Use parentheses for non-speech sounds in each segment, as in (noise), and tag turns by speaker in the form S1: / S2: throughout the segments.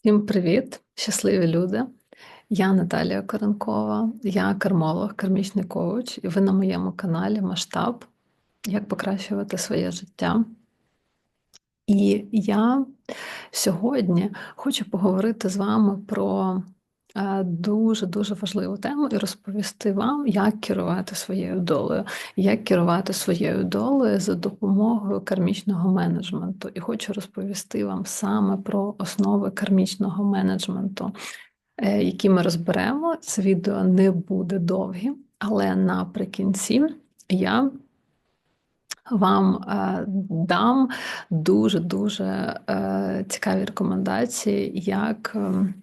S1: Всім привіт, щасливі люди! Я Наталія Коренкова, я кермолог, кермічний коуч, і ви на моєму каналі Масштаб, як покращувати своє життя. І я сьогодні хочу поговорити з вами про дуже-дуже важливу тему і розповісти вам, як керувати своєю долею, як керувати своєю долею за допомогою кармічного менеджменту. І хочу розповісти вам саме про основи кармічного менеджменту, е, які ми розберемо. Це відео не буде довгим, але наприкінці я. Вам е, дам дуже-дуже е, цікаві рекомендації, як ем,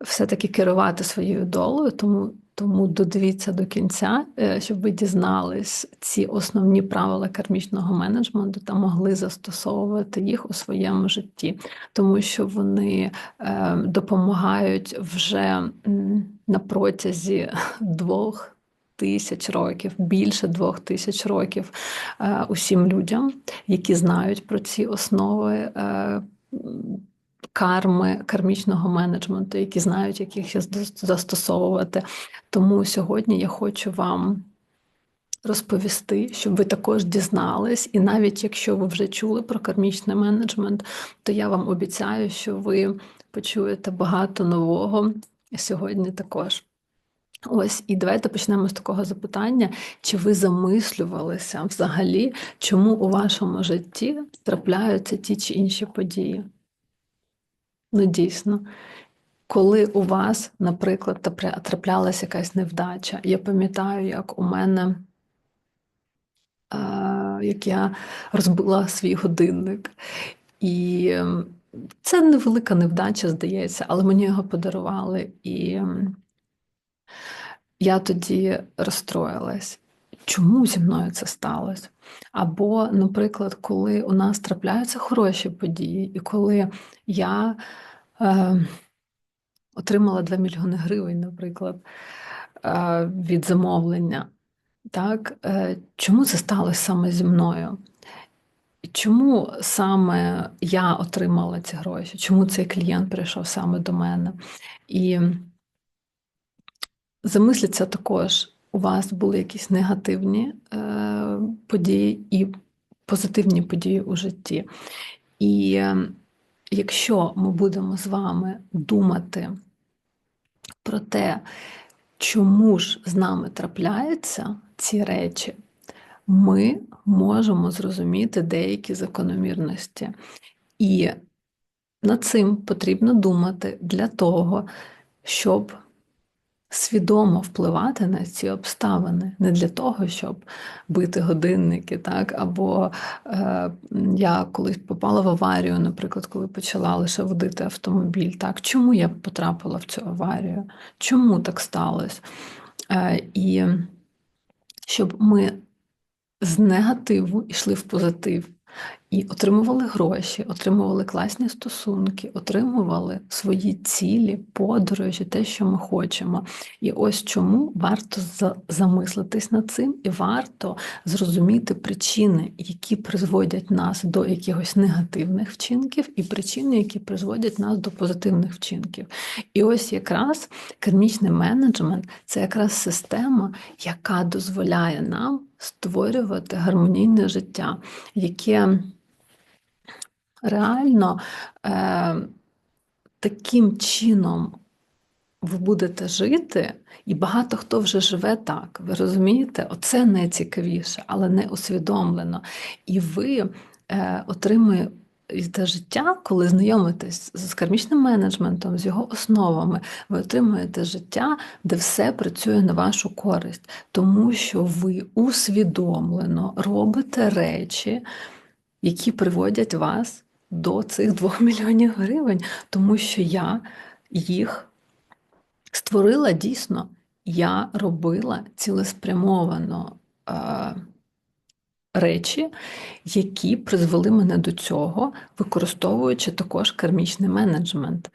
S1: все-таки керувати своєю долею, тому тому додивіться до кінця, е, щоб ви дізнались ці основні правила кармічного менеджменту та могли застосовувати їх у своєму житті, тому що вони е, допомагають вже на протязі двох. Тисяч років, більше двох тисяч років е, усім людям, які знають про ці основи карми, кармічного менеджменту, які знають, як їх застосовувати. Тому сьогодні я хочу вам розповісти, щоб ви також дізнались, і навіть якщо ви вже чули про кармічний менеджмент, то я вам обіцяю, що ви почуєте багато нового сьогодні також. Ось і давайте почнемо з такого запитання: чи ви замислювалися взагалі, чому у вашому житті трапляються ті чи інші події? Ну, дійсно. Коли у вас, наприклад, траплялася якась невдача, я пам'ятаю, як у мене, як я розбила свій годинник. І ем, це невелика невдача, здається, але мені його подарували. І ем, я тоді розстроїлась. Чому зі мною це сталося? Або, наприклад, коли у нас трапляються хороші події, і коли я е, отримала 2 мільйони гривень, наприклад, е, від замовлення, так, е, чому це сталося саме зі мною? Чому саме я отримала ці гроші? Чому цей клієнт прийшов саме до мене? І замисліться також у вас були якісь негативні е, події і позитивні події у житті. І е, якщо ми будемо з вами думати про те, чому ж з нами трапляються ці речі, ми можемо зрозуміти деякі закономірності. І над цим потрібно думати для того, щоб свідомо впливати на ці обставини, не для того, щоб бити годинники, так, або е, я колись попала в аварію, наприклад, коли почала лише водити автомобіль. Так, Чому я потрапила в цю аварію? Чому так сталося? Е, І щоб ми з негативу йшли в позитив. І отримували гроші, отримували класні стосунки, отримували свої цілі, подорожі, те, що ми хочемо. І ось чому варто замислитись над цим, і варто зрозуміти причини, які призводять нас до якихось негативних вчинків, і причини, які призводять нас до позитивних вчинків. І ось якраз кармічний менеджмент це якраз система, яка дозволяє нам створювати гармонійне життя, яке реально е, таким чином ви будете жити, і багато хто вже живе так. Ви розумієте? Оце найцікавіше, але не усвідомлено. І ви е, отримуєте. І життя, коли знайомитесь з кармічним менеджментом, з його основами, ви отримуєте життя, де все працює на вашу користь, тому що ви усвідомлено робите речі, які приводять вас до цих 2 (laughs) мільйонів гривень, тому що я їх створила дійсно, я робила цілеспрямовано е, речі, які призвели мене до цього, використовуючи також кармічний менеджмент.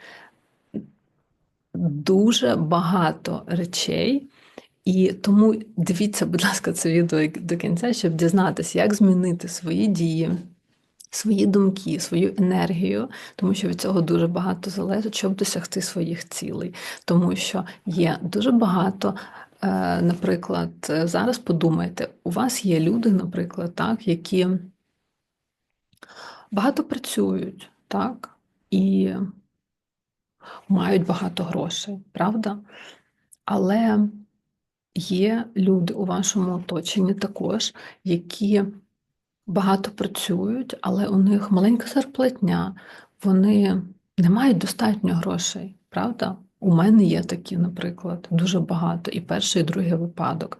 S1: Дуже багато речей. І тому дивіться, будь ласка, це відео до кінця, щоб дізнатися, як змінити свої дії, свої думки, свою енергію, тому що від цього дуже багато залежить, щоб досягти своїх цілей. Тому що є дуже багато. Е, наприклад, зараз подумайте, у вас є люди, наприклад, так, які багато працюють, так, і мають багато грошей, правда? Але є люди у вашому оточенні також, які багато працюють, але у них маленька зарплатня, вони не мають достатньо грошей, правда? У мене є такі, наприклад, дуже багато, і перший, і другий випадок.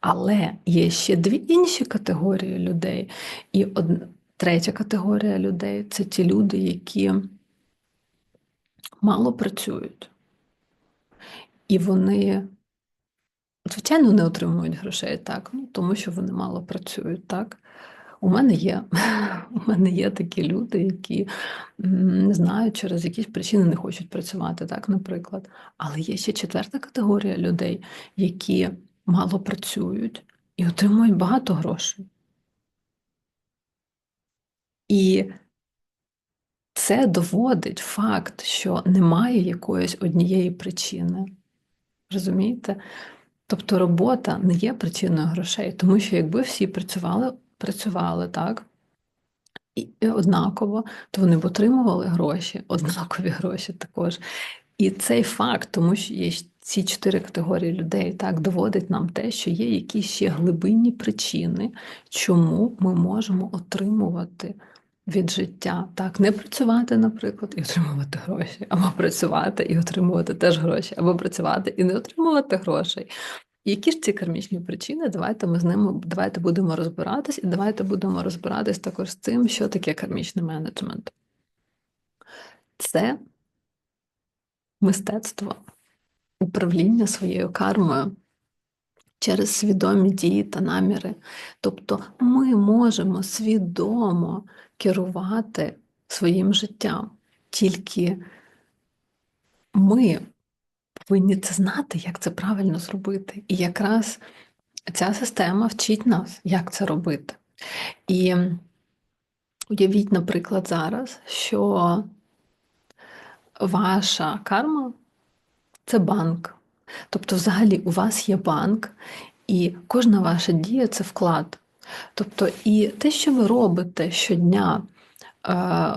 S1: Але є ще дві інші категорії людей. І од... третя категорія людей це ті люди, які мало працюють. І вони, звичайно, не отримують грошей так, ну, тому що вони мало працюють так. У мене є (laughs) у мене є такі люди, які не знаю, через якісь причини не хочуть працювати, так, наприклад. Але є ще четверта категорія людей, які мало працюють і отримують багато грошей. І це доводить факт, що немає якоїсь однієї причини. Розумієте? Тобто робота не є причиною грошей, тому що якби всі працювали працювали так, і однаково, то вони б отримували гроші, (laughs) однакові гроші також. І цей факт, тому що є ці чотири категорії людей, так доводить нам те, що є якісь ще глибинні причини, чому ми можемо отримувати від життя. Так, не працювати, наприклад, і отримувати гроші, або працювати і отримувати теж гроші, або працювати і не отримувати грошей. Які ж ці кармічні причини? Давайте ми з ними давайте будемо розбиратись, і давайте будемо розбиратись також з тим, що таке кармічний менеджмент. Це мистецтво управління своєю кармою через свідомі дії та наміри. Тобто ми можемо свідомо керувати своїм життям, тільки ми повинні це знати, як це правильно зробити. І якраз ця система вчить нас, як це робити. І уявіть, наприклад, зараз, що ваша карма це банк. Тобто, взагалі, у вас є банк, і кожна ваша дія це вклад. Тобто, і те, що ви робите щодня, е,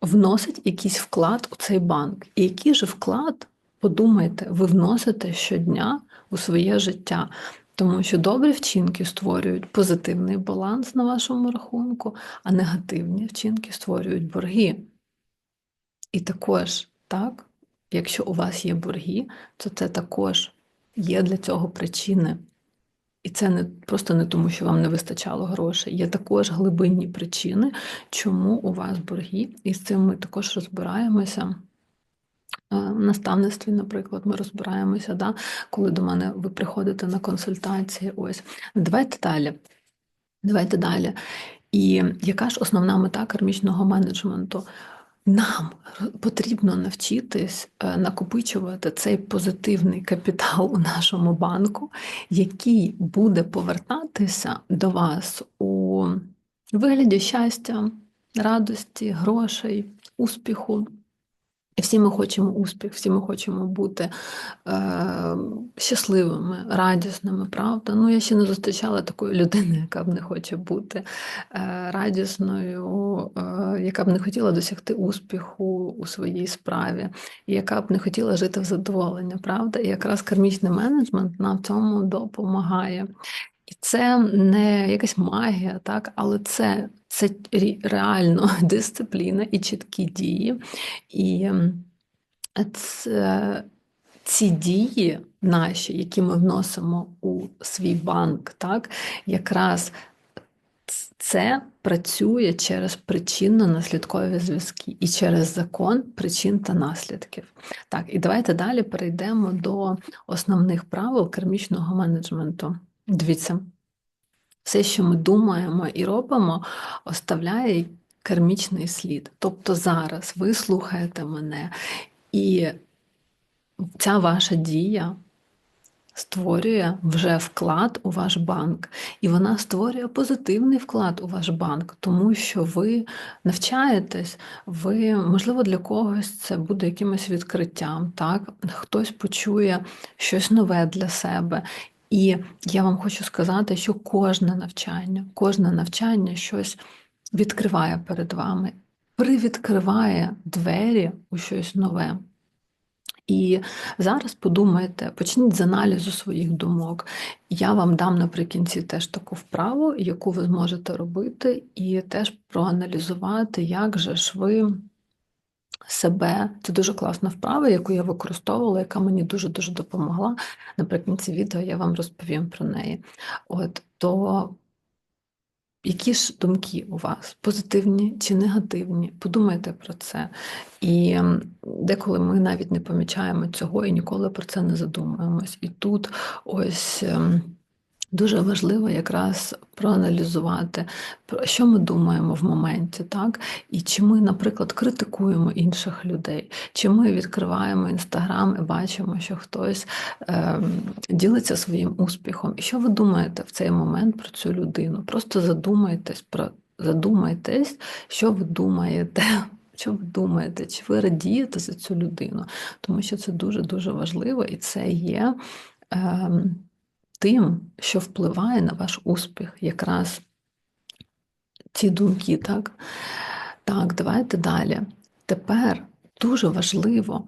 S1: вносить якийсь вклад у цей банк. І який же вклад Подумайте, ви вносите щодня у своє життя, тому що добрі вчинки створюють позитивний баланс на вашому рахунку, а негативні вчинки створюють борги. І також, так, якщо у вас є борги, то це також є для цього причини. І це не просто не тому, що вам не вистачало грошей. Є також глибинні причини, чому у вас борги, і з цим ми також розбираємося. Е, наставництві, наприклад, ми розбираємося, да, коли до мене ви приходите на консультації. Ось давайте далі. Давайте далі. І яка ж основна мета кармічного менеджменту? Нам потрібно навчитись е, накопичувати цей позитивний капітал у нашому банку, який буде повертатися до вас у вигляді щастя, радості, грошей, успіху. І всі ми хочемо успіх, всі ми хочемо бути е, щасливими, радісними, правда? Ну, я ще не зустрічала такої людини, яка б не хоче бути е, радісною, е, яка б не хотіла досягти успіху у своїй справі, яка б не хотіла жити в задоволення, правда? І якраз кармічний менеджмент нам в цьому допомагає. І це не якась магія, так, але це це реально (laughs) дисципліна і чіткі дії. І це, ці дії наші, які ми вносимо у свій банк, так, якраз це працює через причинно-наслідкові зв'язки і через закон причин та наслідків. Так, і давайте далі перейдемо до основних правил кермічного менеджменту. Дивіться, все, що ми думаємо і робимо, оставляє кармічний слід. Тобто зараз ви слухаєте мене, і ця ваша дія створює вже вклад у ваш банк, і вона створює позитивний вклад у ваш банк, тому що ви навчаєтесь, ви, можливо, для когось це буде якимось відкриттям, так? Хтось почує щось нове для себе. І я вам хочу сказати, що кожне навчання, кожне навчання щось відкриває перед вами, привідкриває двері у щось нове. І зараз подумайте, почніть з аналізу своїх думок. Я вам дам наприкінці теж таку вправу, яку ви зможете робити, і теж проаналізувати, як же ж ви себе. Це дуже класна вправа, яку я використовувала, яка мені дуже-дуже допомогла. Наприкінці відео я вам розповім про неї. От, то які ж думки у вас позитивні чи негативні? Подумайте про це. І деколи ми навіть не помічаємо цього і ніколи про це не задумуємось. І тут ось. Дуже важливо якраз проаналізувати, що ми думаємо в моменті, так? І чи ми, наприклад, критикуємо інших людей, чи ми відкриваємо інстаграм і бачимо, що хтось е, ділиться своїм успіхом. І що ви думаєте в цей момент про цю людину? Просто задумайтесь про задумайтесь, що ви думаєте. (laughs) Що ви думаєте, чи ви радієте за цю людину? Тому що це дуже-дуже важливо і це є. Е, тим, що впливає на ваш успіх, якраз ці думки, так? Так, давайте далі. Тепер дуже важливо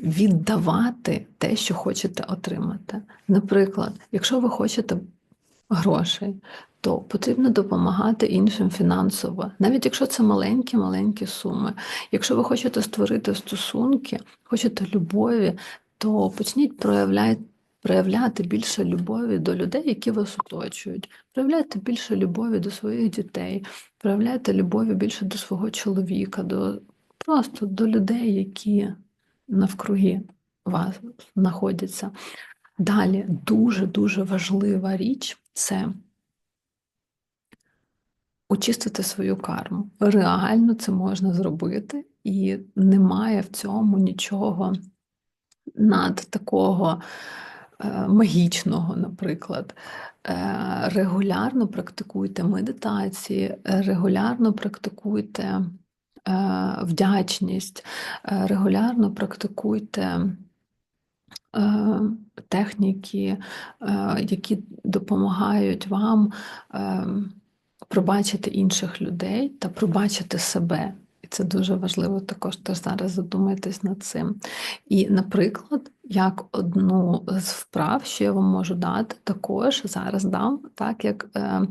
S1: віддавати те, що хочете отримати. Наприклад, якщо ви хочете грошей, то потрібно допомагати іншим фінансово, навіть якщо це маленькі-маленькі суми. Якщо ви хочете створити стосунки, хочете любові, то почніть проявляти проявляти більше любові до людей, які вас оточують, проявляйте більше любові до своїх дітей, проявляйте любові більше до свого чоловіка, до просто до людей, які навкруги вас знаходяться. Далі дуже-дуже важлива річ це очистити свою карму. Реально це можна зробити, і немає в цьому нічого над такого. Е, магічного, наприклад. Е, регулярно практикуйте медитації, регулярно практикуйте е, вдячність, регулярно практикуйте техніки, які допомагають вам пробачити інших людей та пробачити себе. Це дуже важливо також теж зараз задумайтесь над цим. І, наприклад, як одну з вправ, що я вам можу дати, також зараз дам, так як, е,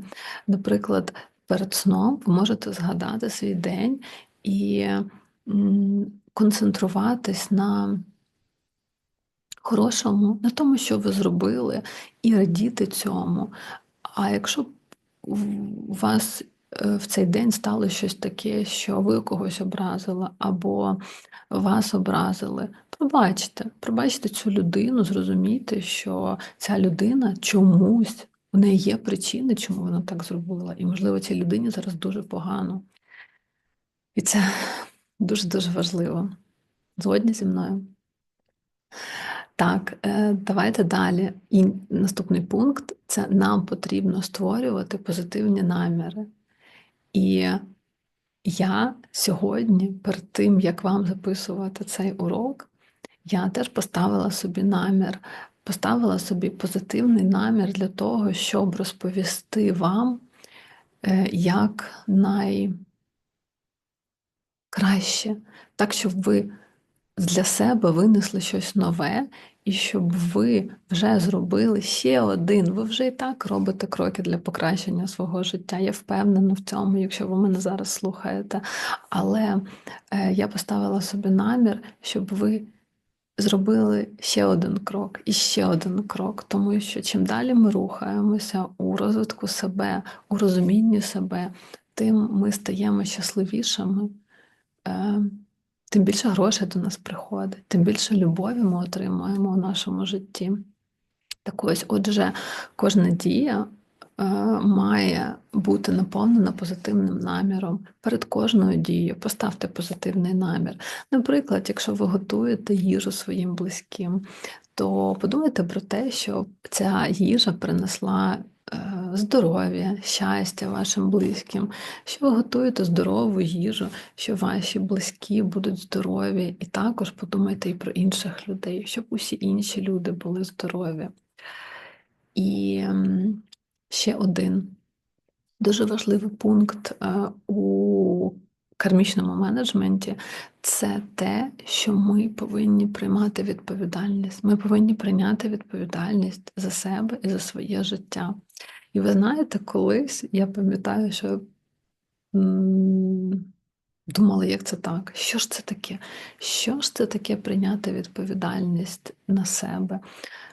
S1: наприклад, перед сном ви можете згадати свій день і концентруватись на хорошому, на тому, що ви зробили, і радіти цьому. А якщо у вас в цей день стало щось таке, що ви когось образили, або вас образили, пробачте, пробачте цю людину, зрозумійте, що ця людина чомусь у неї є причини, чому вона так зробила. І, можливо, цій людині зараз дуже погано. І це дуже-дуже важливо. Згодні зі мною. Так, е, давайте далі. І наступний пункт це нам потрібно створювати позитивні наміри. І я сьогодні, перед тим, як вам записувати цей урок, я теж поставила собі намір, поставила собі позитивний намір для того, щоб розповісти вам е, як найкраще, так, щоб ви для себе винесли щось нове, і щоб ви вже зробили ще один. Ви вже і так робите кроки для покращення свого життя. Я впевнена в цьому, якщо ви мене зараз слухаєте. Але е, я поставила собі намір, щоб ви. Зробили ще один крок і ще один крок, тому що чим далі ми рухаємося у розвитку себе, у розумінні себе, тим ми стаємо щасливішими. Тим більше грошей до нас приходить, тим більше любові ми отримуємо у нашому житті. Так ось, отже, кожна дія е, має бути наповнена позитивним наміром. Перед кожною дією поставте позитивний намір. Наприклад, якщо ви готуєте їжу своїм близьким, то подумайте про те, що ця їжа принесла е, здоров'я, щастя вашим близьким, що ви готуєте здорову їжу, що ваші близькі будуть здорові, і також подумайте і про інших людей, щоб усі інші люди були здорові. І ще один дуже важливий пункт е, у кармічному менеджменті це те, що ми повинні приймати відповідальність. Ми повинні прийняти відповідальність за себе і за своє життя. І ви знаєте, колись я пам'ятаю, що думала, як це так? Що ж це таке? Що ж це таке прийняти відповідальність на себе?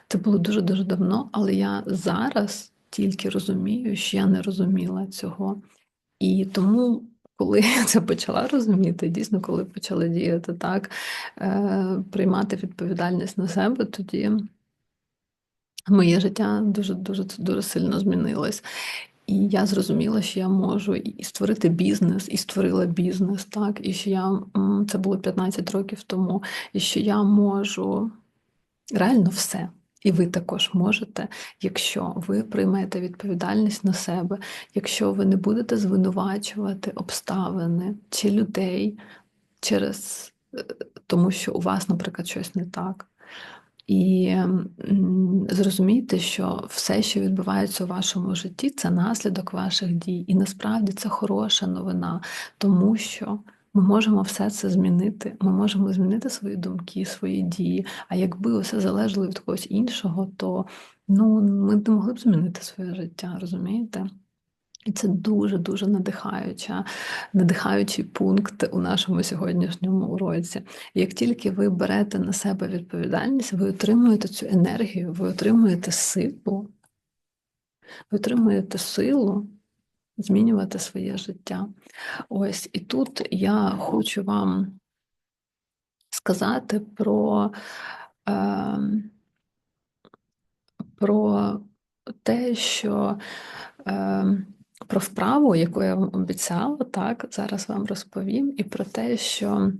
S1: Це було дуже-дуже давно, але я зараз тільки розумію, що я не розуміла цього. І тому, коли я це почала розуміти, дійсно, коли почала діяти так, е, приймати відповідальність на себе, тоді моє життя дуже дуже дуже сильно змінилось. І я зрозуміла, що я можу і створити бізнес, і створила бізнес, так, і що я це було 15 років тому, і що я можу реально все. І ви також можете, якщо ви приймете відповідальність на себе, якщо ви не будете звинувачувати обставини чи людей через е, тому, що у вас, наприклад, щось не так. І зрозумійте, що все, що відбувається у вашому житті, це наслідок ваших дій. І насправді це хороша новина, тому що ми можемо все це змінити. Ми можемо змінити свої думки, свої дії. А якби все залежало від когось іншого, то ну, ми не могли б змінити своє життя, розумієте? І це дуже-дуже надихаюча, надихаючий пункт у нашому сьогоднішньому уроці. Як тільки ви берете на себе відповідальність, ви отримуєте цю енергію, ви отримуєте силу, ви отримуєте силу змінювати своє життя. Ось і тут я хочу вам сказати про, е, про те, що е, про вправу, яку я вам обіцяла, так, зараз вам розповім, і про те, що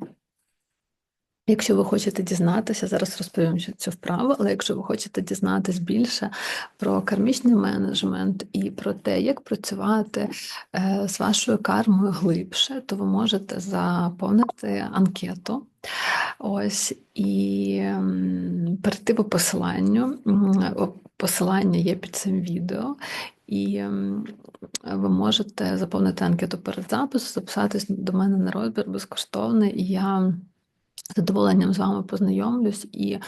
S1: Якщо ви хочете дізнатися, зараз розповім цю вправу, але якщо ви хочете дізнатися більше про кармічний менеджмент і про те, як працювати е, з вашою кармою глибше, то ви можете заповнити анкету. Ось і перейти по посиланню. Посилання є під цим відео, і ви можете заповнити анкету перед записом, записатись до мене на розбір безкоштовний, і я з задоволенням з вами познайомлюсь і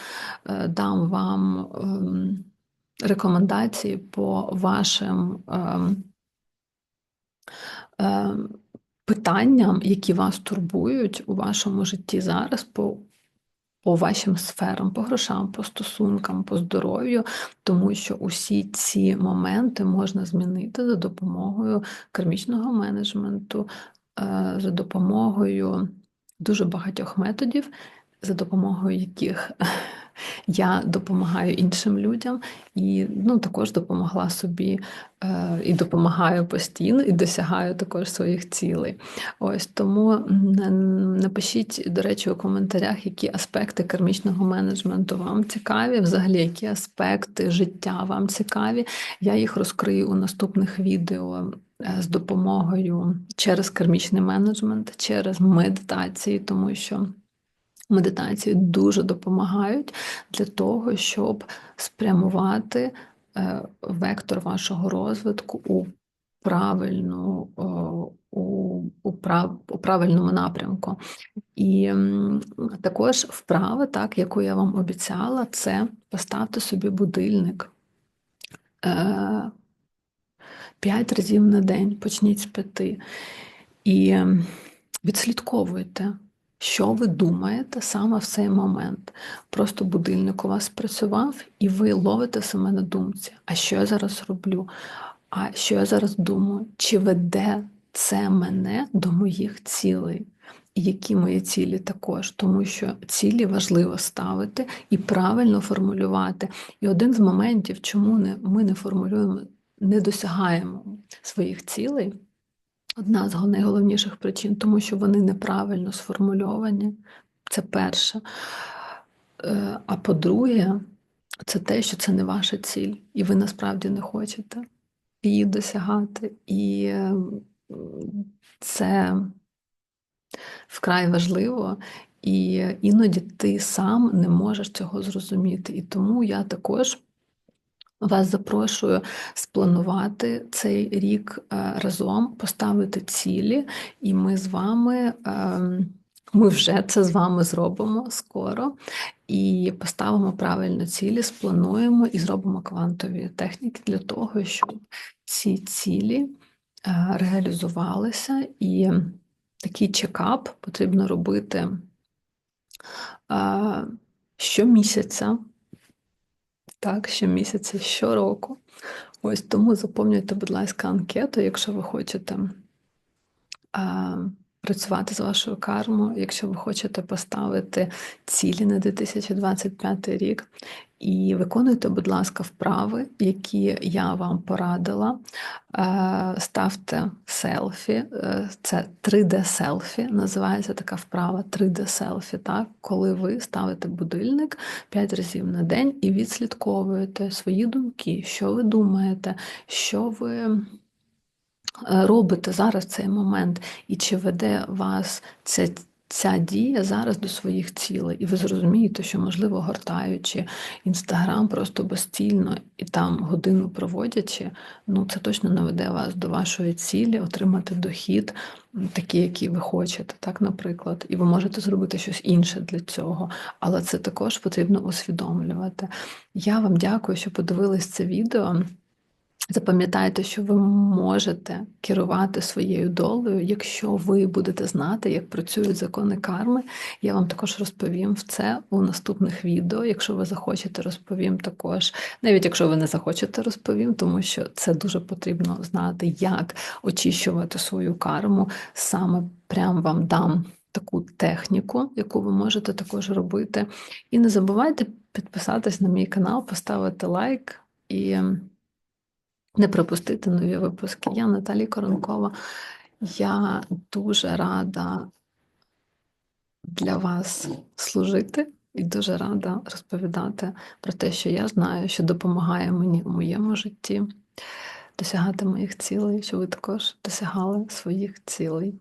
S1: е, дам вам ем, рекомендації по вашим ем, ем, питанням, які вас турбують у вашому житті зараз. по по вашим сферам, по грошам, по стосункам, по здоров'ю, тому що усі ці моменти можна змінити за допомогою кармічного менеджменту, е, за допомогою дуже багатьох методів, за допомогою яких я допомагаю іншим людям і ну, також допомогла собі е, і допомагаю постійно, і досягаю також своїх цілей. Ось тому напишіть, до речі, у коментарях, які аспекти кармічного менеджменту вам цікаві, взагалі, які аспекти життя вам цікаві. Я їх розкрию у наступних відео. Е, з допомогою через кармічний менеджмент, через медитації, тому що медитації дуже допомагають для того, щоб спрямувати е, вектор вашого розвитку у правильну, у, у, прав, у правильному напрямку. І також вправа, так, яку я вам обіцяла, це поставте собі будильник. Е, п'ять разів на день, почніть з п'яти. І відслідковуйте, що ви думаєте саме в цей момент. Просто будильник у вас працював, і ви ловите себе на думці, а що я зараз роблю? А що я зараз думаю? Чи веде це мене до моїх цілей? Які мої цілі також, тому що цілі важливо ставити і правильно формулювати. І один з моментів, чому ми не формулюємо не досягаємо своїх цілей, одна з найголовніших причин, тому що вони неправильно сформульовані. Це перше. Е, а по-друге, це те, що це не ваша ціль, і ви насправді не хочете її досягати. І е, це вкрай важливо, і іноді ти сам не можеш цього зрозуміти. І тому я також. Вас запрошую спланувати цей рік е, разом, поставити цілі, і ми з вами, ем, ми вже це з вами зробимо скоро і поставимо правильно цілі, сплануємо і зробимо квантові техніки для того, щоб ці цілі е, реалізувалися. І такий чекап потрібно робити е, щомісяця. Так, щомісяця, щороку. Ось тому заповнюйте, будь ласка, анкету, якщо ви хочете а, працювати з вашою кармою, якщо ви хочете поставити цілі на 2025 рік. І виконуйте, будь ласка, вправи, які я вам порадила. Е, ставте селфі, е, це 3D-селфі, називається така вправа 3D-селфі, так? коли ви ставите будильник 5 разів на день і відслідковуєте свої думки, що ви думаєте, що ви. Е, робите зараз цей момент, і чи веде вас це ця дія зараз до своїх цілей, і ви зрозумієте, що, можливо, гортаючи інстаграм просто безцільно і там годину проводячи, ну це точно не веде вас до вашої цілі, отримати дохід, такий, який ви хочете, так, наприклад, і ви можете зробити щось інше для цього, але це також потрібно усвідомлювати. Я вам дякую, що подивились це відео. Запам'ятайте, що ви можете керувати своєю долею, якщо ви будете знати, як працюють закони карми. Я вам також розповім в це у наступних відео. Якщо ви захочете, розповім також, навіть якщо ви не захочете, розповім, тому що це дуже потрібно знати, як очищувати свою карму. Саме прям вам дам таку техніку, яку ви можете також робити. І не забувайте підписатись на мій канал, поставити лайк і не пропустити нові випуски. Я Наталі Коронкова. Я дуже рада для вас служити і дуже рада розповідати про те, що я знаю, що допомагає мені у моєму житті досягати моїх цілей, що ви також досягали своїх цілей.